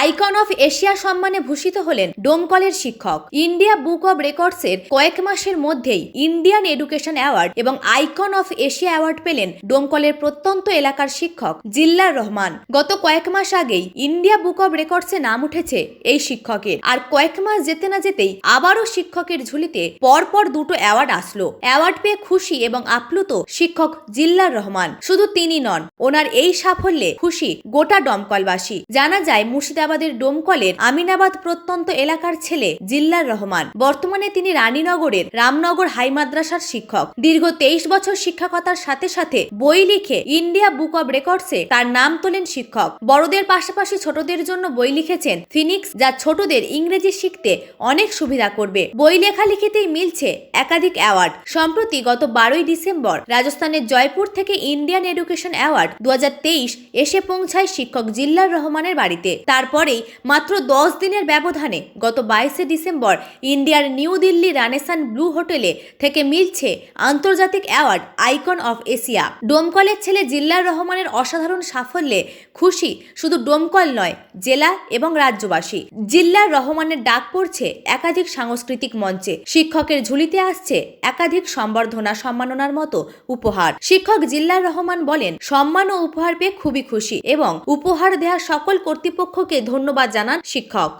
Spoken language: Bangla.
আইকন অফ এশিয়া সম্মানে ভূষিত হলেন ডোমকলের শিক্ষক। ইন্ডিয়া বুক অব রেকর্ডসের কয়েক মাসের মধ্যেই ইন্ডিয়ান এডুকেশন অ্যাওয়ার্ড এবং আইকন অফ এশিয়া অ্যাওয়ার্ড পেলেন ডোমকলের প্রত্যন্ত এলাকার শিক্ষক জিল্লার রহমান। গত কয়েক মাস আগেই ইন্ডিয়া বুক অব রেকর্ডসে নাম উঠেছে এই শিক্ষকের। আর কয়েক মাস যেতে না যেতেই আবারও শিক্ষকের ঝুলিতে পরপর দুটো অ্যাওয়ার্ড আসলো। অ্যাওয়ার্ড পেয়ে খুশি এবং আপ্লুত শিক্ষক জিল্লার রহমান। শুধু তিনি নন ওনার এই সাফল্যে খুশি গোটা ডমকলবাসী জানা যায়, মুর্শিদাবাদের ডোমকলের আমিনাবাদ প্রত্যন্ত এলাকার ছেলে জিল্লার রহমান। বর্তমানে তিনি রানীনগরের রামনগর হাই মাদ্রাসার শিক্ষক। দীর্ঘ তেইশ বছর শিক্ষকতার সাথে সাথে বই লিখে ইন্ডিয়া বুক অব রেকর্ডসে তার নাম তোলেন শিক্ষক। বড়দের পাশাপাশি ছোটদের জন্য বই লিখেছেন ফিনিক্স, যা ছোটদের ইংরেজি শিখতে অনেক সুবিধা করবে। বই লেখালেখিতেই মিলছে একাধিক অ্যাওয়ার্ড। সম্প্রতি গত বারোই ডিসেম্বর রাজস্থানের জয়পুর থেকে ইন্ডিয়ান এডুকেশন অ্যাওয়ার্ড দু এসে পৌঁছায় শিক্ষক জিল্লার রহমানের বাড়িতে। তারপরেই মাত্র দশ দিনের ব্যবধানে গত বাইশে ডিসেম্বর ইন্ডিয়ার নিউ দিল্লি রানেসান ব্লু হোটেলে থেকে মিলছে আন্তর্জাতিক অ্যাওয়ার্ড আইকন অফ এশিয়া। ডোমকলের ছেলে জিল্লার রহমানের অসাধারণ সাফল্যে খুশি শুধু ডোমকল নয়, জেলা এবং রাজ্যবাসী। জিল্লার রহমানের ডাক পড়ছে একাধিক সাংস্কৃতিক মঞ্চে। শিক্ষকের ঝুলিতে আসছে একাধিক সম্বর্ধনা সম্মাননার মতো উপহার। শিক্ষক জিল্লার রহমান বলেন, সম্মান ও উপহার পেয়ে খুবই খুশি এবং উপহার দেয়া সকল কর্তৃপক্ষকে ধন্যবাদ জানান শিক্ষক।